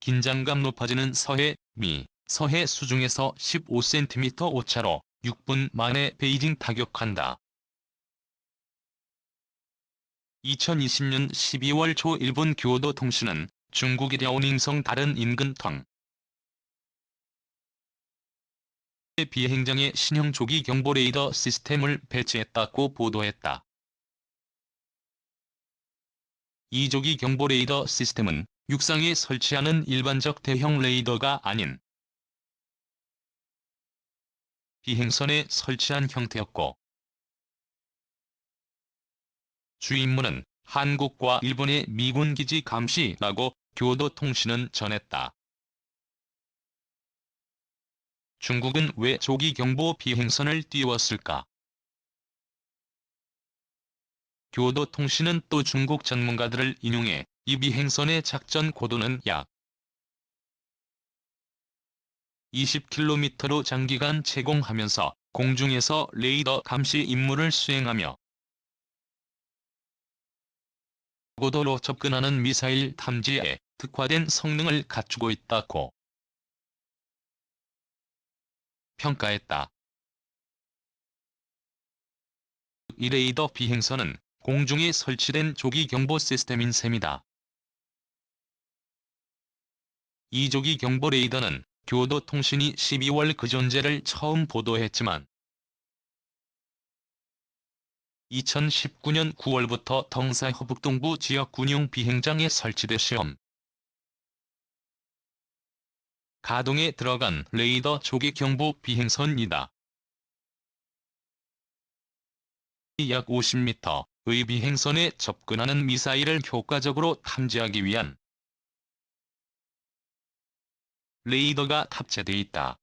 긴장감 높아지는 서해, 미, 서해 수중에서 15cm 오차로 6분 만에 베이징 타격한다. 2020년 12월 초 일본 교도 통신은 중국이 랴오닝성 다른 인근 텅 비행장에 신형 조기 경보 레이더 시스템을 배치했다고 보도했다. 이 조기 경보 레이더 시스템은 육상에 설치하는 일반적 대형 레이더가 아닌 비행선에 설치한 형태였고 주임무는 한국과 일본의 미군 기지 감시라고 교도통신은 전했다. 중국은 왜 조기 경보 비행선을 띄웠을까? 교도통신은 또 중국 전문가들을 인용해 이 비행선의 작전 고도는 약 20km로 장기간 제공하면서 공중에서 레이더 감시 임무를 수행하며 고도로 접근하는 미사일 탐지에 특화된 성능을 갖추고 있다고 평가했다. 이 레이더 비행선은 공중에 설치된 조기 경보 시스템인 셈이다. 이 조기 경보 레이더는 교도통신이 12월 그 존재를 처음 보도했지만 2019년 9월부터 덩사 허북동부 지역 군용 비행장에 설치돼 시험 가동에 들어간 레이더 조기 경보 비행선이다. 약 50m의 비행선에 접근하는 미사일을 효과적으로 탐지하기 위한 레이더가 탑재돼 있다.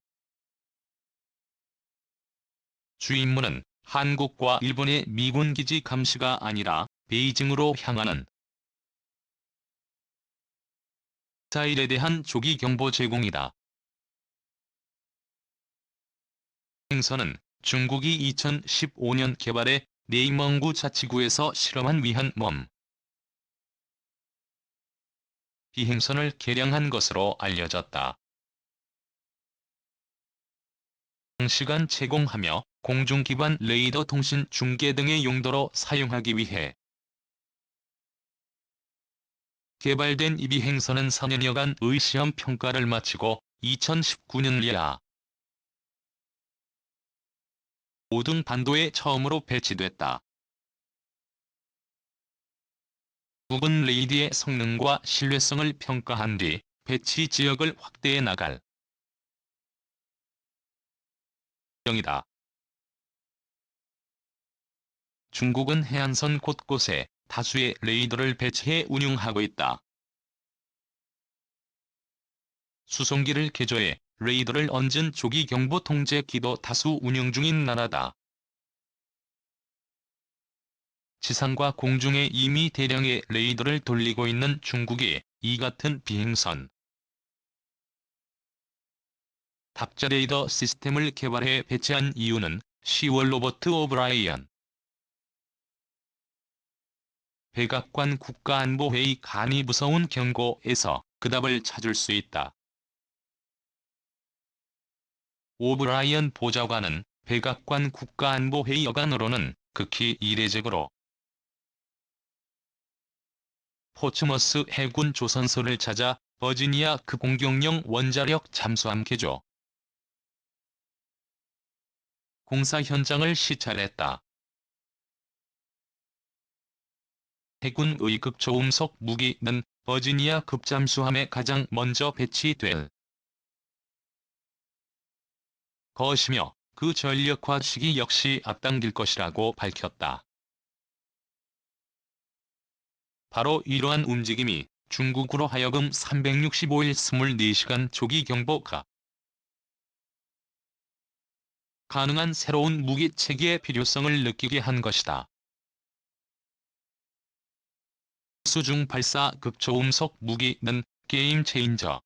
주임무는 한국과 일본의 미군 기지 감시가 아니라 베이징으로 향하는 미사일에 대한 조기 경보 제공이다. 행선은 중국이 2015년 개발해 네이멍구 자치구에서 실험한 위한 몸 비행선을 개량한 것으로 알려졌다. 시간 제공하며 공중 기반 레이더 통신 중계 등의 용도로 사용하기 위해 개발된 이 비행선은 4년여간 의 시험 평가를 마치고 2019년 리아 오등 반도에 처음으로 배치됐다. 부분 레이디의 성능과 신뢰성을 평가한 뒤 배치 지역을 확대해 나갈 이다. 중국은 해안선 곳곳에 다수의 레이더를 배치해 운용하고 있다. 수송기를 개조해 레이더를 얹은 조기 경보 통제 기도 다수 운용 중인 나라다. 지상과 공중에 이미 대량의 레이더를 돌리고 있는 중국이 이 같은 비행선 탑재 레이더 시스템을 개발해 배치한 이유는 10월 로버트 오브라이언 백악관 국가안보회의 간이 무서운 경고에서 그 답을 찾을 수 있다. 오브라이언 보좌관은 백악관 국가안보회의 여간으로는 극히 이례적으로 포츠머스 해군 조선소를 찾아 버지니아 그 공격용 원자력 잠수함 개조 공사 현장을 시찰했다. 해군의 극초음속 무기는 버지니아 급잠수함에 가장 먼저 배치될 것이며 그 전력화 시기 역시 앞당길 것이라고 밝혔다. 바로 이러한 움직임이 중국으로 하여금 365일 24시간 조기 경보가 가능한 새로운 무기 체계의 필요성을 느끼게 한 것이다. 수중 발사 극초음속 무기는 게임 체인저.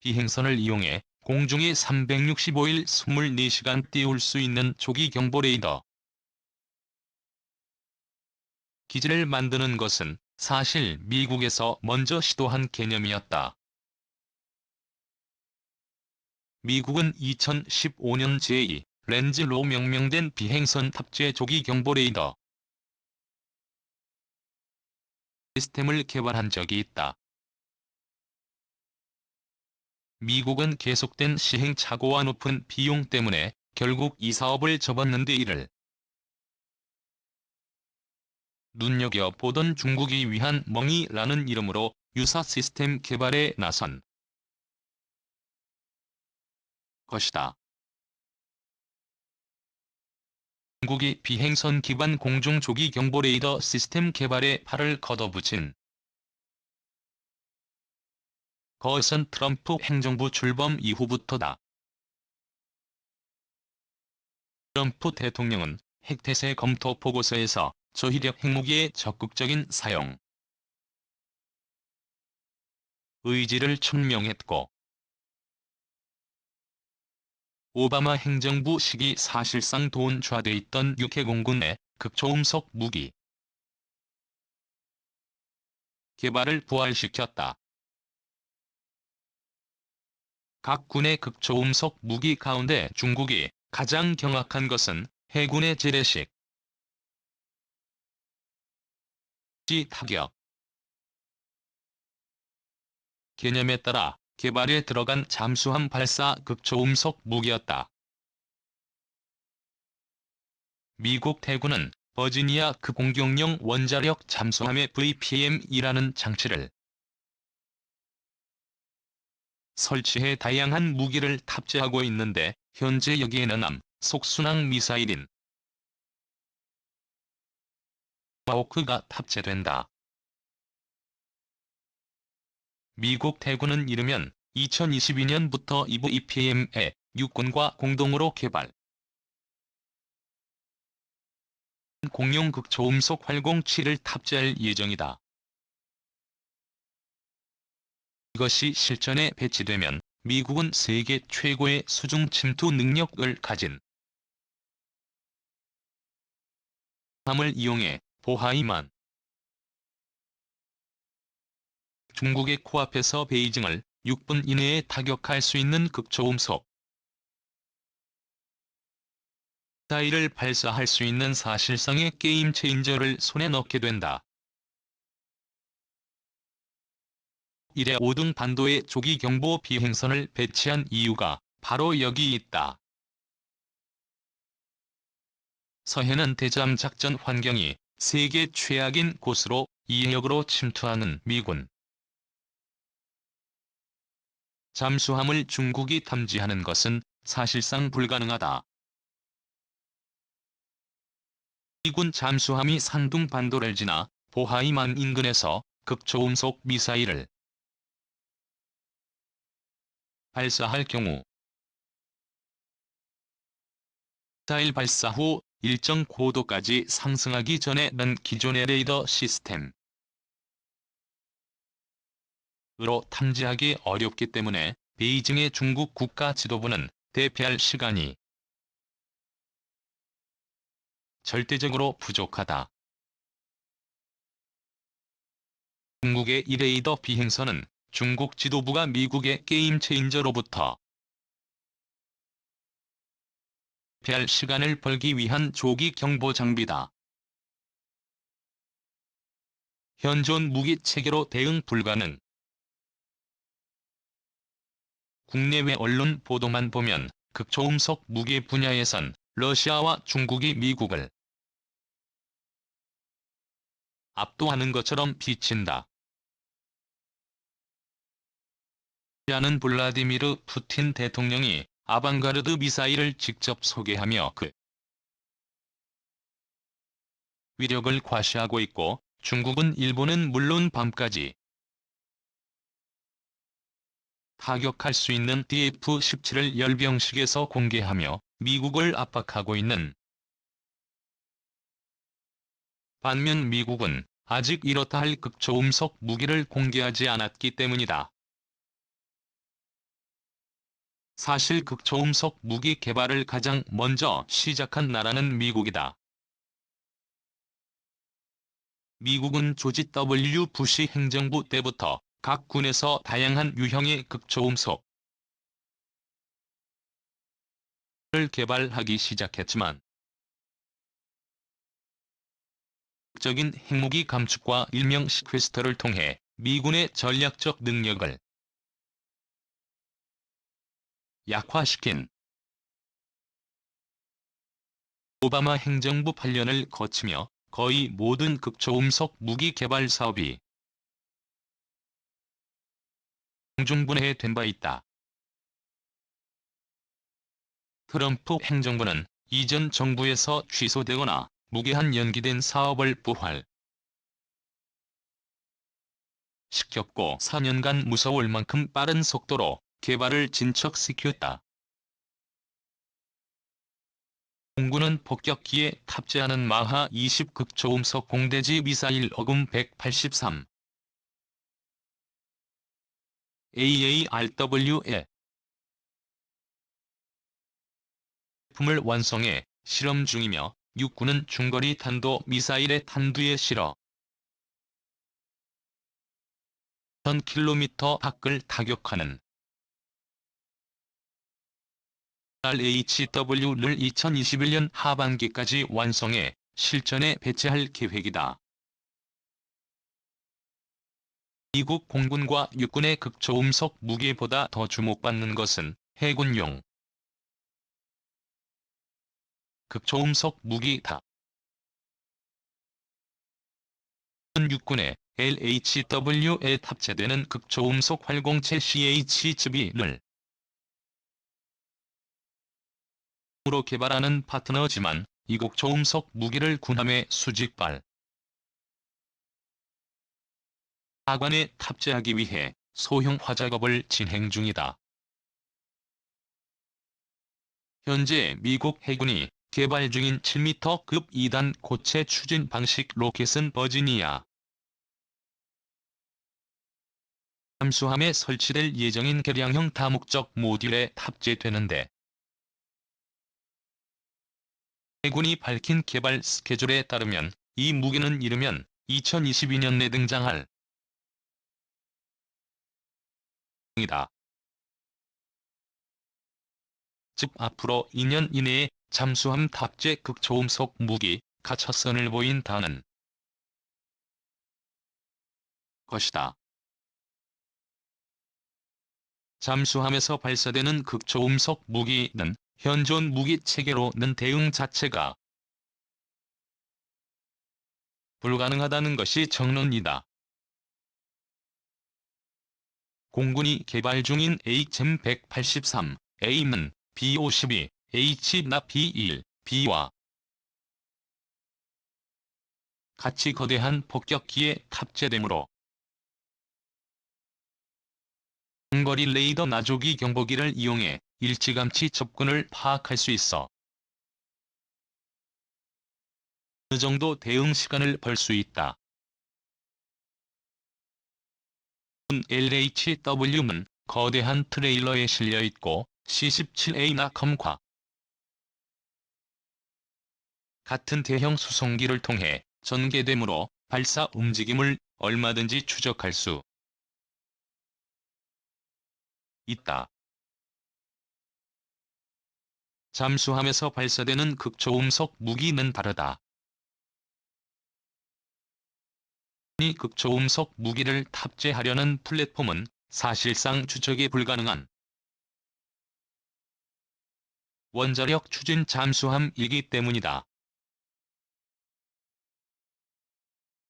비행선을 이용해 공중에 365일 24시간 띄울 수 있는 조기 경보 레이더. 기지를 만드는 것은 사실 미국에서 먼저 시도한 개념이었다. 미국은 2015년 제2 렌즈로 명명된 비행선 탑재 조기 경보 레이더 시스템을 개발한 적이 있다. 미국은 계속된 시행착오와 높은 비용 때문에 결국 이 사업을 접었는데 이를 눈여겨보던 중국이 위한 멍이라는 이름으로 유사 시스템 개발에 나선 것이다. 중국이 비행선 기반 공중 조기 경보 레이더 시스템 개발에 팔을 걷어붙인 것은 트럼프 행정부 출범 이후부터다. 트럼프 대통령은 핵태세 검토 보고서에서 저희력 핵무기의 적극적인 사용 의지를 천명했고 오바마 행정부 시기 사실상 돈좌돼 있던 육해공군의 극초음속 무기. 개발을 부활시켰다. 각 군의 극초음속 무기 가운데 중국이 가장 경악한 것은 해군의 재래식. 지 타격. 개념에 따라 개발에 들어간 잠수함 발사 극초음속 무기였다. 미국 대군은 버지니아 그 공격용 원자력 잠수함의 VPM이라는 장치를 설치해 다양한 무기를 탑재하고 있는데 현재 여기에는 남, 속순항 미사일인 마호크가 탑재된다. 미국 대군은 이르면 2022년부터 이부 EPM의 육군과 공동으로 개발 공용 극초음속 활공7을 탑재할 예정이다. 이것이 실전에 배치되면 미국은 세계 최고의 수중 침투 능력을 가진 함을 이용해 보하이만 중국의 코앞에서 베이징을 6분 이내에 타격할 수 있는 극초음속 미사일을 발사할 수 있는 사실상의 게임 체인저를 손에 넣게 된다. 이래 5등 반도의 조기 경보 비행선을 배치한 이유가 바로 여기 있다. 서해는 대잠 작전 환경이 세계 최악인 곳으로 이해역으로 침투하는 미군. 잠수함을 중국이 탐지하는 것은 사실상 불가능하다. 미군 잠수함이 산둥 반도를 지나 보하이만 인근에서 극초음속 미사일을 발사할 경우 미사일 발사 후 일정 고도까지 상승하기 전에 는 기존의 레이더 시스템 으로 탐지하기 어렵기 때문에 베이징의 중국 국가 지도부는 대피할 시간이 절대적으로 부족하다. 중국의 이 레이더 비행선은 중국 지도부가 미국의 게임 체인저로부터 대피할 시간을 벌기 위한 조기 경보 장비다. 현존 무기 체계로 대응 불가능. 국내외 언론 보도만 보면 극초음속 무기 분야에선 러시아와 중국이 미국을 압도하는 것처럼 비친다. 러시아는 블라디미르 푸틴 대통령이 아방가르드 미사일을 직접 소개하며 그 위력을 과시하고 있고 중국은 일본은 물론 밤까지 타격할 수 있는 DF-17을 열병식에서 공개하며 미국을 압박하고 있는 반면 미국은 아직 이렇다 할 극초음속 무기를 공개하지 않았기 때문이다. 사실 극초음속 무기 개발을 가장 먼저 시작한 나라는 미국이다. 미국은 조지 W. 부시 행정부 때부터 각 군에서 다양한 유형의 극초음속 을 개발하기 시작했지만 적인 핵무기 감축과 일명 시퀘스터를 통해 미군의 전략적 능력을 약화시킨 오바마 행정부 8년을 거치며 거의 모든 극초음속 무기 개발 사업이 공중분해된 바 있다. 트럼프 행정부는 이전 정부에서 취소되거나 무계한 연기된 사업을 부활 시켰고 4년간 무서울 만큼 빠른 속도로 개발을 진척시켰다. 공군은 폭격기에 탑재하는 마하 20 극초음속 공대지 미사일 어금 183 AARW에 품을 완성해 실험 중이며 육군은 중거리 탄도 미사일의 탄두에 실어 1000km 밖을 타격하는 RHW를 2021년 하반기까지 완성해 실전에 배치할 계획이다. 미국 공군과 육군의 극초음속 무기보다 더 주목받는 것은 해군용 극초음속 무기다. 육군의 LHW에 탑재되는 극초음속 활공체 CH-22를 으로 개발하는 파트너지만 이곡 초음속 무기를 군함에 수직발 하관에 탑재하기 위해 소형화 작업을 진행 중이다. 현재 미국 해군이 개발 중인 7m급 2단 고체 추진 방식 로켓은 버지니아 함수함에 설치될 예정인 개량형 다목적 모듈에 탑재되는데 해군이 밝힌 개발 스케줄에 따르면 이 무기는 이르면 2022년 내 등장할 이다. 즉 앞으로 2년 이내에 잠수함 탑재 극초음속 무기 가차선을 보인다는 것이다. 잠수함에서 발사되는 극초음속 무기는 현존 무기 체계로는 대응 자체가 불가능하다는 것이 정론이다. 공군이 개발 중인 HM183, A는 B52, H나 B1, B와 같이 거대한 폭격기에 탑재되므로 중거리 레이더 나조기 경보기를 이용해 일찌감치 접근을 파악할 수 있어 어느 정도 대응 시간을 벌 수 있다. LHW는 거대한 트레일러에 실려 있고 C-17A나 컴과 같은 대형 수송기를 통해 전개되므로 발사 움직임을 얼마든지 추적할 수 있다. 잠수함에서 발사되는 극초음속 무기는 다르다. 이 극초음속 무기를 탑재하려는 플랫폼은 사실상 추적이 불가능한 원자력 추진 잠수함이기 때문이다.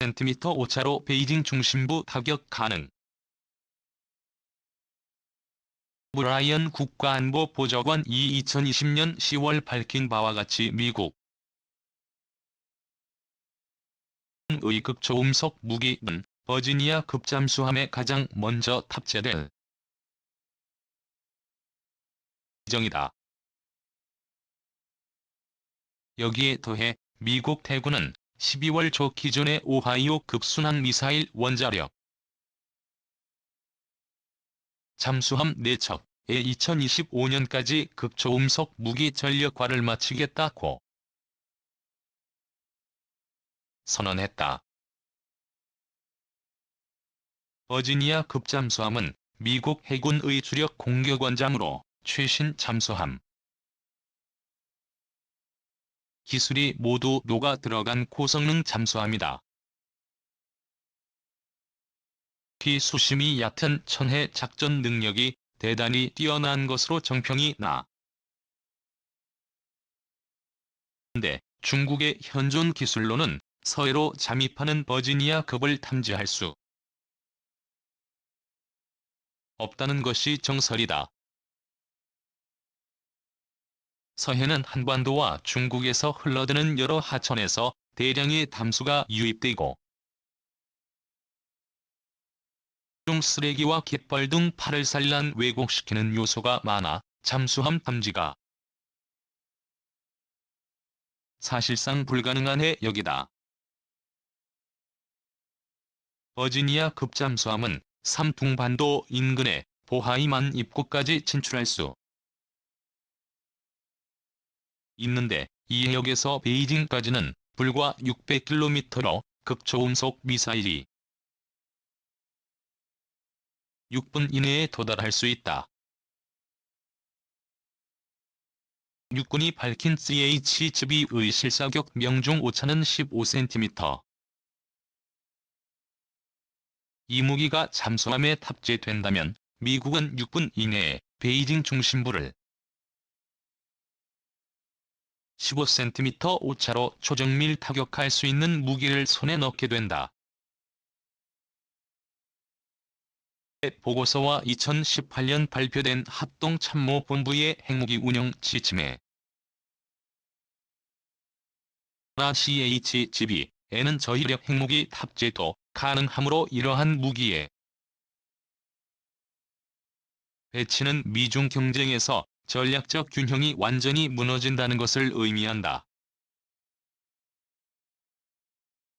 센티미터 오차로 베이징 중심부 타격 가능. 브라이언 국가안보 보좌관 이 2020년 10월 밝힌 바와 같이 미국 의 극초음속 무기는 버지니아 급잠수함에 가장 먼저 탑재될 예정이다. 여기에 더해 미국 대군은 12월 초 기존의 오하이오 급순항 미사일 원자력 잠수함 4척에 2025년까지 극초음속 무기 전력화를 마치겠다고 선언했다. 버지니아 급잠수함은 미국 해군의 주력 공격원장으로 최신 잠수함 기술이 모두 녹아 들어간 고성능 잠수함이다. 피 수심이 얕은 천해 작전 능력이 대단히 뛰어난 것으로 정평이 나. 근데 중국의 현존 기술로는 서해로 잠입하는 버지니아 급을 탐지할 수 없다는 것이 정설이다. 서해는 한반도와 중국에서 흘러드는 여러 하천에서 대량의 담수가 유입되고 중 쓰레기와 갯벌 등 팔을 산란 왜곡시키는 요소가 많아 잠수함 탐지가 사실상 불가능한 해역이다. 버지니아 급잠수함은 삼퉁반도 인근의 보하이만 입구까지 진출할 수 있는데 이 해역에서 베이징까지는 불과 600km로 극초음속 미사일이 6분 이내에 도달할 수 있다. 육군이 밝힌 CH-12의 실사격 명중 오차는 15cm. 이 무기가 잠수함에 탑재된다면 미국은 6분 이내에 베이징 중심부를 15cm 오차로 초정밀 타격할 수 있는 무기를 손에 넣게 된다. 보고서와 2018년 발표된 합동참모본부의 핵무기 운영 지침에 나 CH-12에는 저희력 핵무기 탑재도 가능하므로 이러한 무기의 배치는 미중 경쟁에서 전략적 균형이 완전히 무너진다는 것을 의미한다.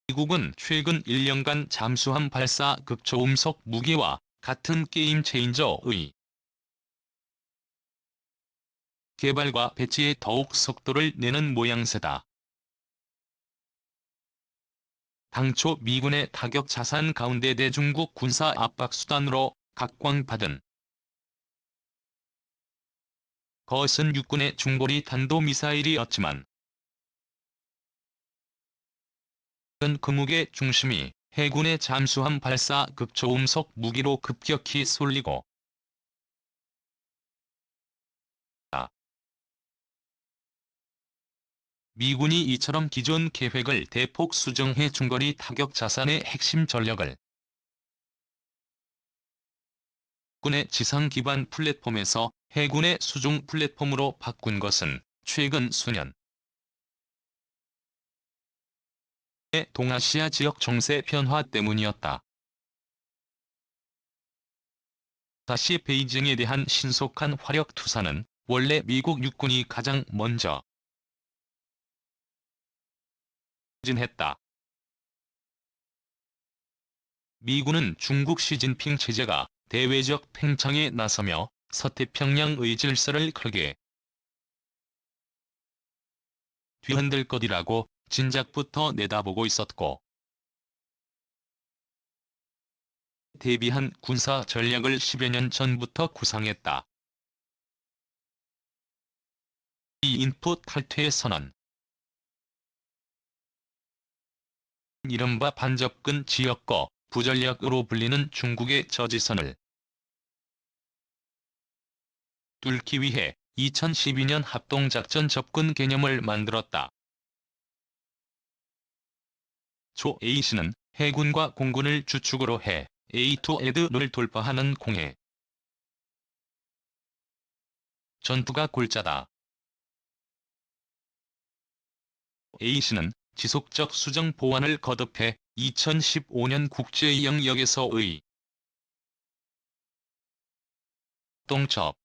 미국은 최근 1년간 잠수함 발사 극초음속 무기와 같은 게임 체인저의 개발과 배치에 더욱 속도를 내는 모양새다. 당초 미군의 타격 자산 가운데 대중국 군사 압박 수단으로 각광받은. 것은 육군의 중거리 탄도미사일이었지만 그 무게 중심이 해군의 잠수함 발사 극초음속 무기로 급격히 쏠리고 미군이 이처럼 기존 계획을 대폭 수정해 중거리 타격 자산의 핵심 전력을 군의 지상 기반 플랫폼에서 해군의 수중 플랫폼으로 바꾼 것은 최근 수년 의 동아시아 지역 정세 변화 때문이었다. 다시 베이징에 대한 신속한 화력 투사는 원래 미국 육군이 가장 먼저 진했다. 미군은 중국 시진핑 체제가 대외적 팽창에 나서며 서태평양의 질서를 크게 뒤흔들 것이라고 진작부터 내다보고 있었고 대비한 군사 전략을 10여 년 전부터 구상했다. 이 인풋 탈퇴 선언 이른바 반접근 지역거 부전력으로 불리는 중국의 저지선을 뚫기 위해 2012년 합동작전 접근 개념을 만들었다. 조 A씨는 해군과 공군을 주축으로 해 A2 에드를 돌파하는 공해 전투가 골자다. A씨는 지속적 수정 보완을 거듭해 2015년 국제 영역에서의 동첩